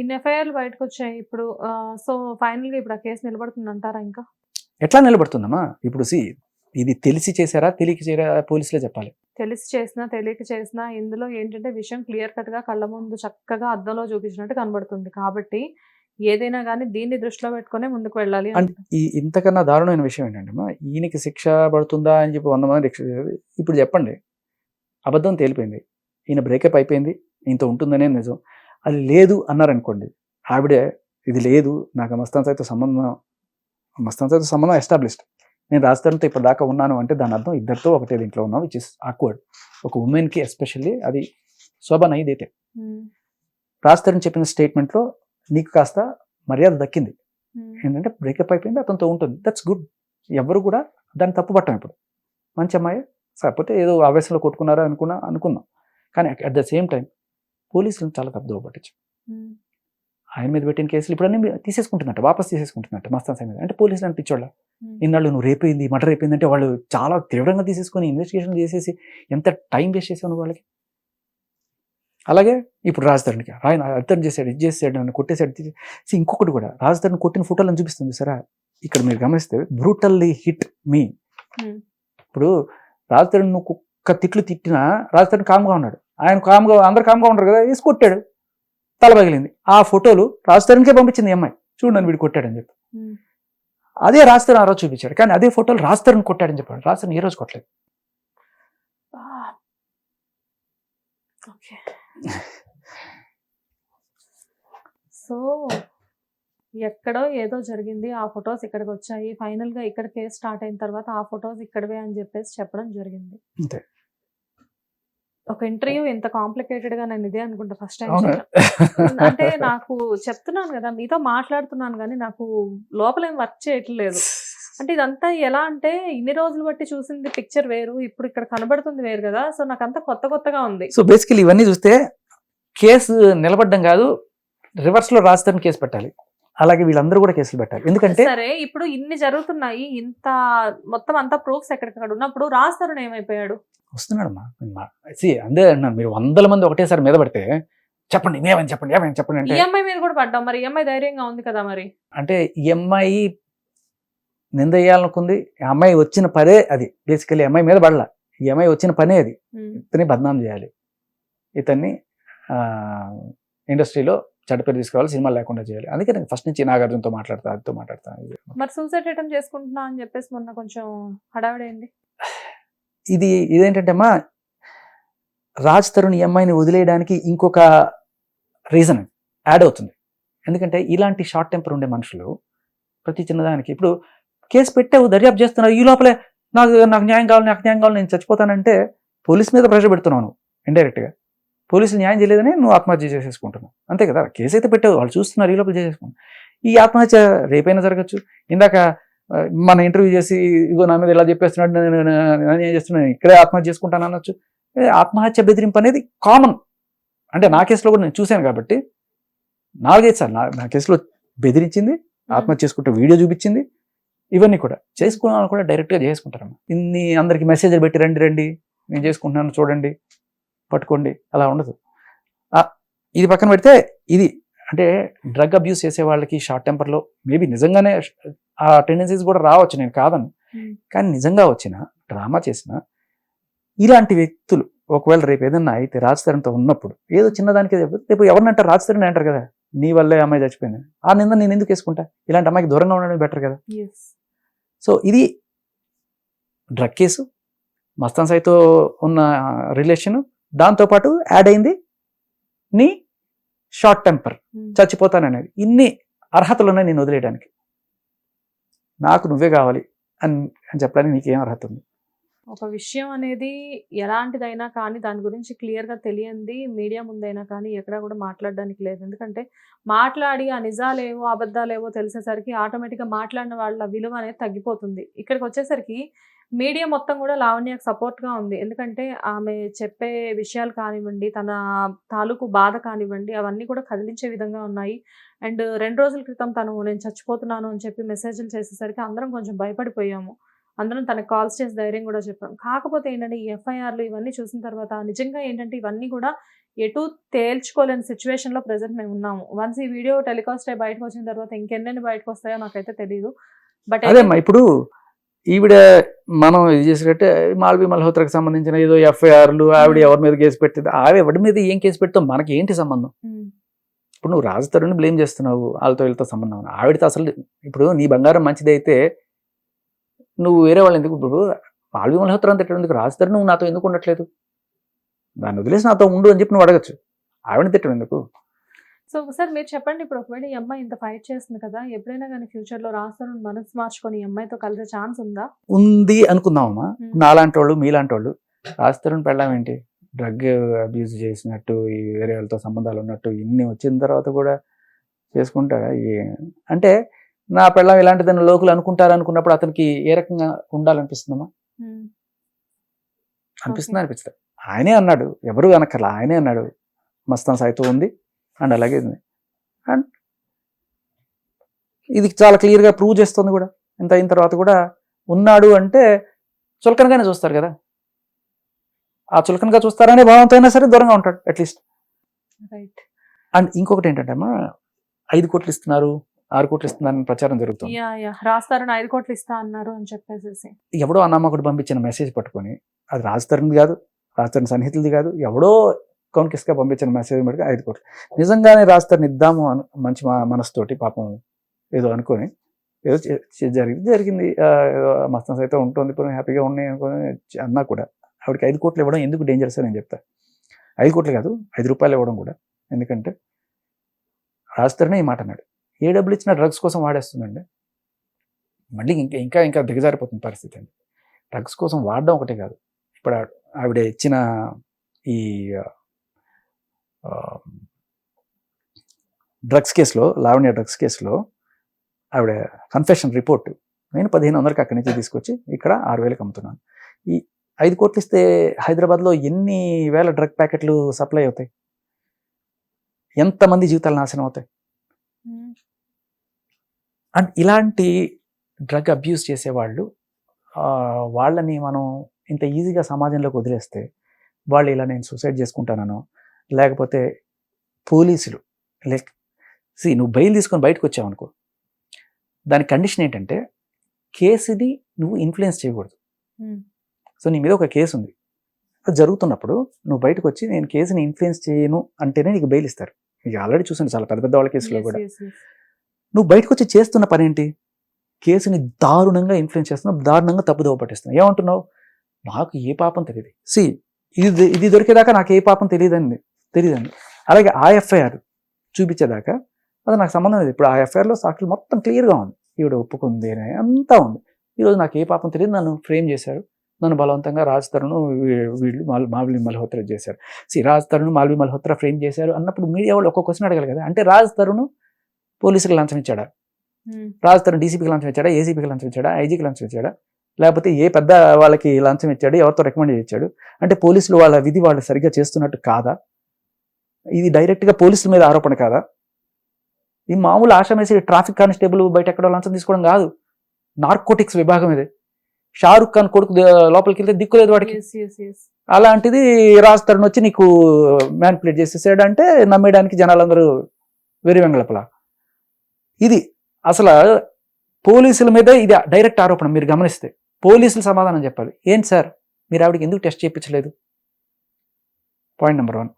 ఇన్ని ఎఫ్ఐఆర్లు బయటకు వచ్చాయి ఇప్పుడు సో ఫైనల్గా ఇప్పుడు ఆ కేసు నిలబడుతుంది అంటారా ఇంకా? ఎట్లా నిలబడుతుందమ్మా? ఇప్పుడు సి ఇది తెలిసి చేశారా? తెలియక చేరా పోలీసులే చెప్పాలి. తెలిసి చేసినా తెలియక చేసినా ఇందులో ఏంటంటే విషయం క్లియర్ కట్గా కళ్ళ ముందు చక్కగా అద్దంలో చూపించినట్టు కనబడుతుంది. కాబట్టి ఏదైనా కానీ దీన్ని దృష్టిలో పెట్టుకునే ముందుకు వెళ్ళాలి అంటే ఈ ఇంతకన్నా దారుణమైన విషయం ఏంటంటే ఈయనకి శిక్ష పడుతుందా అని చెప్పి వంద మంది ఇప్పుడు చెప్పండి. అబద్ధం తేలిపోయింది. ఈయన బ్రేకప్ అయిపోయింది. ఇంత ఉంటుందనే నిజం. అది లేదు అన్నారనుకోండి ఆవిడే ఇది లేదు నాకు మస్తాన్ సాయితో సంబంధం మస్తాన్ సాయితో సంబంధం ఎస్టాబ్లిష్డ్ నేను రాజధానితో ఇప్పుడు దాకా ఉన్నాను అంటే దాని అర్థం ఇద్దరితో ఒకటే దీంట్లో ఉన్నాం విచ్ ఇస్ ఆక్వర్డ్ ఒక ఉమెన్కి ఎస్పెషల్లీ అది శోభన్ అయ్యిదైతే ఉమ్, రాజధాని చెప్పిన స్టేట్మెంట్లో నీకు కాస్త మర్యాద దక్కింది. ఉమ్, ఏంటంటే బ్రేకప్ అయిపోయింది అతనితో ఉంటుంది. దట్స్ గుడ్ ఎవరు కూడా దాన్ని తప్పు పట్టం ఇప్పుడు. మంచి అమ్మాయి కాకపోతే ఏదో ఆవేశంలో కొట్టుకున్నారా అనుకున్నా అనుకుందాం కానీ అట్ ద సేమ్ టైం పోలీసులను చాలా తప్పుదోవ పట్టించు ఉమ్, ఆయన మీద పెట్టిన కేసులు ఇప్పుడు అన్ని తీసేసుకుంటున్నట్ట వాపస్ తీసేసుకుంటున్నట్ట మస్తాన్ సాయి మీద. అంటే పోలీసులు అనిపించోళ్ళ. ఇన్నాళ్ళు నువ్వు రేపోయింది మటర్ అయిపోయింది అంటే వాళ్ళు చాలా తీవ్రంగా తీసేసుకొని ఇన్వెస్టిగేషన్ చేసేసి ఎంత టైం వేస్ట్ చేసావు నువ్వు వాళ్ళకి? అలాగే ఇప్పుడు రాజధానికి ఆయన అర్థం చేశాడు ఇది చేసాడు నన్ను కొట్టేశాడు ఇంకొకటి కూడా రాజధాని కొట్టిన ఫోటోలను చూపిస్తుంది సరే? ఇక్కడ మీరు గమనిస్తే బ్రూటల్లీ హిట్ మీ. ఇప్పుడు రాజధాని నువ్వు కుక్క తిట్లు తిట్టినా రాజధాని కామ్గా ఉన్నాడు. ఆయన కామ్గా అందరు కామ్గా ఉంటారు కదా వేసి కొట్టాడు. తల పగిలింది. ఆ ఫోటోలు రాజధానికే పంపించింది అమ్మాయి. చూడు నన్ను వీడు కొట్టాడని చెప్పి. అదే రాజధాని ఆ రోజు చూపించాడు. కానీ అదే ఫోటోలు రాజధాని కొట్టాడని చెప్పాడు. రాజధాని ఏ రోజు కొట్టలేదు. సో ఎక్కడో ఏదో జరిగింది. ఆ ఫొటోస్ ఇక్కడికి వచ్చాయి. ఫైనల్గా ఇక్కడ కేసు స్టార్ట్ అయిన తర్వాత ఆ ఫొటోస్ ఇక్కడవే అని చెప్పేసి చెప్పడం జరిగింది. అంతే. ఒక ఇంటర్వ్యూ ఇంత కాంప్లికేటెడ్గా నేను ఇదే అనుకుంటా ఫస్ట్ టైం అంటే నాకు చెప్తున్నాను కదా మీతో మాట్లాడుతున్నాను కానీ నాకు లోపల ఏం వర్క్ చేయట్లేదు. అంటే ఇదంతా ఎలా అంటే ఇన్ని రోజులు బట్టి చూసింది పిక్చర్ వేరు ఇప్పుడు ఇక్కడ కనబడుతుంది వేరు కదా సో నాకు అంతా కొత్త కొత్తగా ఉంది. సో బేసికలీ ఇవన్నీ చూస్తే కేసు నిలబడ్డం కాదు రివర్స్లో రాజధాని కేసు పెట్టాలి. అలాగే వీళ్ళందరూ కూడా కేసులు పెట్టాలి ఎందుకంటే సరే ఇప్పుడు ఇన్ని జరుగుతున్నాయి ఇంత మొత్తం అంతా ప్రూఫ్స్ ఎక్కడికక్కడ ఉన్నప్పుడు రాజ్ తరుణ్ ఏమైపోయాడు? వస్తున్నాడమ్మా. సి అందే అన్నాను మీరు వందల మంది ఒకటేసారి మీద పడితే చెప్పండి ఏమని చెప్పండి ఏమని చెప్పండి అంటే ఈఎంఐ మీద కూడా పడ్డాం మరి ఈఎంఐ ధైర్యంగా ఉంది కదా మరి? అంటే ఈ అమ్మాయి నింద వేయాలనుకుంది అమ్మాయి వచ్చిన పదే అది. బేసికలీ అమ్మాయి మీద పడలా. ఈ అమ్మాయి వచ్చిన పనే అది. ఇతన్ని బద్నాం చేయాలి. ఇతన్ని ఇండస్ట్రీలో చెడ్డ పేరు తీసుకురావాలి సినిమా లేకుండా చేయాలి. అందుకే నేను ఫస్ట్ నుంచి నాగార్జునతో మాట్లాడతా అదితో మాట్లాడతా. మరి సూసైడ్ అటెంప్ట్ చేసుకుంటున్నా అని చెప్పేసి మొన్న కొంచెం హడావిడైంది. ఇది ఇదేంటంటే అమ్మా రాజ్ తరుణ్ ఈ అమ్మాయిని వదిలేయడానికి ఇంకొక రీజన్ యాడ్ అవుతుంది. ఎందుకంటే ఇలాంటి షార్ట్ టెంపర్ ఉండే మనుషులు ప్రతి చిన్నదానికి ఇప్పుడు కేసు పెట్టావు దర్యాప్తు చేస్తున్నావు ఈ లోపలే నాకు నాకు న్యాయం కావాలి నాకు న్యాయం కావాలి నేను చచ్చిపోతానంటే పోలీస్ మీద ప్రెషర్ పెడుతున్నావు నువ్వు ఇండైరెక్ట్గా పోలీసులు న్యాయం చేయలేదని నువ్వు ఆత్మహత్య చేసేసుకుంటున్నావు. అంతే కదా? కేసు అయితే పెట్టావు వాళ్ళు చూస్తున్నారు ఈ లోపల చేసేసుకుంటున్నావు ఈ ఆత్మహత్య రేపైనా జరగచ్చు? ఇందాక మన ఇంటర్వ్యూ చేసి ఇగో నా మీద ఇలా చెప్పేస్తున్నాడు నేను ఏం చేస్తున్నాను ఇక్కడే ఆత్మహత్య చేసుకుంటాను అనొచ్చు. ఆత్మహత్య బెదిరింపు అనేది కామన్ అంటే నా కేసులో కూడా నేను చూశాను కాబట్టి నాలుగైదు సార్ నా కేసులో బెదిరించింది ఆత్మహత్య చేసుకుంటే వీడియో చూపించింది ఇవన్నీ కూడా చేసుకున్న కూడా డైరెక్ట్గా చేసుకుంటారమ్మా. ఇన్ని అందరికి మెసేజ్లు పెట్టి రండి రండి నేను చేసుకుంటున్నాను చూడండి. పట్టుకోండి అలా ఉండదు. ఇది పక్కన పెడితే ఇది అంటే డ్రగ్ అబ్యూస్ చేసే వాళ్ళకి షార్ట్ టెంపర్లో మేబీ నిజంగానే ఆ టెండెన్సీస్ కూడా రావచ్చు నేను కాదను. కానీ నిజంగా వచ్చిన డ్రామా చేసిన ఇలాంటి వ్యక్తులు ఒకవేళ రేపు ఏదన్నా అయితే రాజధానితో ఉన్నప్పుడు ఏదో చిన్నదానికి రేపు ఎవరినంటారు రాజధాని అంటారు కదా నీ వల్లే అమ్మాయి చచ్చిపోయింది. ఆ నింద నేను ఎందుకు వేసుకుంటా? ఇలాంటి అమ్మాయికి దూరంగా ఉండడం బెటర్ కదా. సో ఇది డ్రగ్ కేసు మస్తాన్ సాయితో ఉన్న రిలేషన్ దాంతోపాటు యాడ్ అయింది నీ షార్ట్ టెంపర్ ఉమ్. చచ్చిపోతాననేది. ఇన్ని అర్హతలు ఉన్నాయి నేను వదిలేయడానికి. నాకు నువ్వే కావాలి అని అని చెప్పడానికి నీకేం అర్హత ఉంది? ఒక విషయం అనేది ఎలాంటిదైనా కానీ దాని గురించి క్లియర్గా తెలియంది మీడియా ముందైనా కానీ ఎక్కడా కూడా మాట్లాడడానికి లేదు. ఎందుకంటే మాట్లాడి ఆ నిజాలేవో అబద్ధాలేవో తెలిసేసరికి ఆటోమేటిక్గా మాట్లాడిన వాళ్ళ విలువ అనేది తగ్గిపోతుంది. ఇక్కడికి వచ్చేసరికి మీడియా మొత్తం కూడా లావణ్యకు సపోర్ట్గా ఉంది. ఎందుకంటే ఆమె చెప్పే విషయాలు కానివ్వండి తన తాలూకు బాధ కానివ్వండి అవన్నీ కూడా కదిలించే విధంగా ఉన్నాయి. అండ్ రెండు రోజుల క్రితం తను నేను చచ్చిపోతున్నాను అని చెప్పి మెసేజ్లు చేసేసరికి అందరం కొంచెం భయపడిపోయాము. అందరం తనకు కాల్స్ చేసి ధైర్యం కూడా చెప్పాం. కాకపోతే ఏంటంటే ఈ ఎఫ్ఐఆర్లు ఇవన్నీ చూసిన తర్వాత నిజంగా ఏంటంటే ఇవన్నీ కూడా ఎటు తేల్చుకోలేని సిచ్యువేషన్లో ప్రెసెంట్ మేము ఉన్నాము. వన్స్ ఈ వీడియో టెలికాస్ట్ అయ్యి బయటకు వచ్చిన తర్వాత ఇంకెన్నెన్ని బయటకు వస్తాయో నాకైతే తెలియదు బట్ అదేమ్మా ఇప్పుడు ఈవిడ మనం ఇది చేసినట్టే మాల్వి మల్హోత్రాకి సంబంధించిన ఏదో ఎఫ్ఐఆర్లు ఆవిడ ఎవరి మీద కేసు పెట్టింది. ఆవిడ ఎవరి మీద ఏం కేసు పెడతావు మనకి ఏంటి సంబంధం ఇప్పుడు నువ్వు రాజతరుని బ్లేమ్ చేస్తున్నావు వాళ్ళతో వీళ్ళతో సంబంధం. ఆవిడతో అసలు ఇప్పుడు నీ బంగారం మంచిదైతే నువ్వు వేరే వాళ్ళు ఎందుకు ఇప్పుడు మాల్వి మల్హోత్రా అంత తిట్టడం ఎందుకు రాజతరుని నువ్వు నాతో ఎందుకు ఉండట్లేదు? దాన్ని వదిలేసి నాతో ఉండు అని చెప్పి నువ్వు అడగచ్చు. ఆవిడని తిట్టడం ఎందుకు? సో సార్ మీరు చెప్పండి ఇప్పుడు ఒకవేళ ఈ అమ్మాయి ఇంత ఫైట్ చేస్తుంది కదా ఎప్పుడైనా కానీ ఫ్యూచర్లో రాస్తారు మనసు మార్చుకొని ఈ అమ్మాయితో కలిసే ఛాన్స్ ఉందా? ఉంది అనుకుందామమ్మా. నాలాంటి వాళ్ళు మీలాంటి వాళ్ళు రాజతరుని పెళ్ళాం ఏంటి? డ్రగ్ అబ్యూజ్ చేసినట్టు ఈ వేరే వాళ్ళతో సంబంధాలు ఉన్నట్టు ఇన్ని వచ్చిన తర్వాత కూడా చేసుకుంటారా అంటే నా పెళ్ళం ఇలాంటిదని లోకులు అనుకుంటారు అనుకున్నప్పుడు అతనికి ఏ రకంగా ఉండాలనిపిస్తుందమ్మా. అనిపిస్తుంది అనిపిస్తుంది? ఆయనే అన్నాడు ఎవరు అనక్కర్లా ఆయనే అన్నాడు. మస్తాన్ సాయితో ఉంది. అండ్ అలాగే ఉంది అండ్ ఇది చాలా క్లియర్గా ప్రూవ్ చేస్తుంది కూడా. ఇంత అయిన తర్వాత కూడా ఉన్నాడు అంటే చులకనగానే చూస్తారు కదా. ఆ చులకనగా చూస్తారనే భావంతో అయినా సరే దూరంగా ఉంటాడు అట్లీస్ట్ రైట్ అండ్ ఇంకొకటి ఏంటంటే అమ్మా ఐదు కోట్లు ఇస్తున్నారు ఆరు కోట్లు ఇస్తున్నారని ప్రచారం జరుగుతుంది. రాస్తారని ఐదు కోట్లు ఇస్తా అన్నారు అని చెప్పేసి ఎవడో అన్నమ్మకుడు పంపించిన మెసేజ్ పట్టుకొని అది రాజతరుణ్ది కాదు రాజతరుణ్ సన్నిహితులది కాదు ఎవడో కౌన్కిస్గా పంపించిన మెసేజ్ మటుకు ఐదు కోట్లు. నిజంగానే రాజతరుణ్ ఇద్దాము మంచి మా- మనసుతోటి పాపం ఏదో అనుకొని ఏదో చే- జరిగింది జరిగింది. ఆ, మస్తన్స్ అయితే ఉంటుంది ఇప్పుడు హ్యాపీగా ఉన్నాయి అనుకుని అన్నా కూడా ఆవిడకి ఐదు కోట్లు ఇవ్వడం ఎందుకు డేంజరస్ అని నేను చెప్తా. ఐదు కోట్లు కాదు ఐదు రూపాయలు ఇవ్వడం కూడా. ఎందుకంటే రాస్తారనే ఈ మాట అన్నాడు. ఏ డబ్బులు ఇచ్చినా డ్రగ్స్ కోసం వాడేస్తుందండి. మళ్ళీ ఇంకా ఇంకా ఇంకా దిగజారిపోతుంది పరిస్థితి అండి. డ్రగ్స్ కోసం వాడడం ఒకటే కాదు. ఇప్పుడు ఆవిడ ఇచ్చిన ఈ డ్రగ్స్ కేసులో లావణ్య డ్రగ్స్ కేసులో ఆవిడ కన్ఫెషన్ రిపోర్ట్ నేను పదిహేను వందలకి అక్కడి నుంచి తీసుకొచ్చి ఇక్కడ ఆరు వేలకు అమ్ముతున్నాను. ఈ ఐదు కోట్లు ఇస్తే హైదరాబాద్లో ఎన్ని వేల డ్రగ్ ప్యాకెట్లు సప్లై అవుతాయి? ఎంతమంది జీవితాలు నాశనం అవుతాయి? అండ్ ఇలాంటి డ్రగ్ అబ్యూస్ చేసేవాళ్ళు వాళ్ళని మనం ఇంత ఈజీగా సమాజంలోకి వదిలేస్తే వాళ్ళు ఇలా నేను సూసైడ్ చేసుకుంటానో లేకపోతే పోలీసులు లైక్ సి నువ్వు బెయిల్ తీసుకొని బయటకు వచ్చావు అనుకో దాని కండిషన్ ఏంటంటే కేసుని నువ్వు ఇన్ఫ్లుయెన్స్ చేయకూడదు. సో నీ మీద ఒక కేసు ఉంది అది జరుగుతున్నప్పుడు నువ్వు బయటకు వచ్చి నేను కేసుని ఇన్ఫ్లుయెన్స్ చేయను అంటేనే నీకు బెయిల్ ఇస్తారు. మీకు ఆల్రెడీ చూసాను చాలా పెద్ద పెద్ద వాళ్ళ కేసులో కూడా. నువ్వు బయటకు వచ్చి చేస్తున్న పని ఏంటి కేసుని దారుణంగా ఇన్ఫ్లుయెన్స్ చేస్తున్నావు దారుణంగా తప్పుదోవ పట్టిస్తున్నావు. ఏమంటున్నావు? నాకు ఏ పాపం తెలియదు. సి ఇది ఇది దొరికేదాకా నాకు ఏ పాపం తెలియదండి. తెలియదండి అలాగే ఆ ఎఫ్ఐఆర్ చూపించేదాకా అది నాకు సంబంధం లేదు. ఇప్పుడు ఆ ఎఫ్ఐఆర్లో సాక్షులు మొత్తం క్లియర్గా ఉంది. ఈవిడ ఒప్పుకుంది అని అంతా ఉంది. ఈరోజు నాకు ఏ పాపం తెలియదు. నన్ను ఫ్రేమ్ చేశారు. నన్ను బలవంతంగా రాజ్ తరుణ్ వీళ్ళు మాల్- మాల్వి మల్హోత్రా చేశారు. సి రాజ్ తరుణ్ మాల్వి మల్హోత్రా ఫ్రేమ్ చేశారు అన్నప్పుడు మీడియా వాళ్ళు ఒక్క క్వశ్చన్ అడగాలి కదా. అంటే రాజ్ తరుణ్ పోలీసులకు లంచం ఇచ్చాడా. రాజ్ తరుణ్ డీసీపీకి లంచం ఇచ్చాడా? ఏసీపీకి లంచం ఇచ్చాడా? ఐజీకి లంచం ఇచ్చాడా? లేకపోతే ఏ పెద్ద వాళ్ళకి లంచం ఇచ్చాడు? ఎవరితో రికమెండ్ ఇచ్చాడు అంటే పోలీసులు వాళ్ళ విధి వాళ్ళు సరిగ్గా చేస్తున్నట్టు కాదా? ఇది డైరెక్ట్గా పోలీసుల మీద ఆరోపణ కాదా? ఈ మామూలు ఆశామేసి ట్రాఫిక్ కానిస్టేబుల్ బయట ఎక్కడో లంచం తీసుకోవడం కాదు. నార్కోటిక్స్ విభాగం ఇది. షారుఖ్ ఖాన్ కొడుకు లోపలికి వెళ్తే దిక్కులేదు వాడికి. అలాంటిది రాజ్ తరుణ్ వచ్చి నీకు మ్యాన్పులేట్ చేసేసాడు అంటే నమ్మేయడానికి జనాలందరూ వెరి వెంగళపల. ఇది అసలు పోలీసుల మీద ఇది డైరెక్ట్ ఆరోపణ మీరు గమనిస్తే. పోలీసులు సమాధానం చెప్పాలి. ఏంటి సార్? మీరు ఆవిడకి ఎందుకు టెస్ట్ చేయించలేదు? Point number one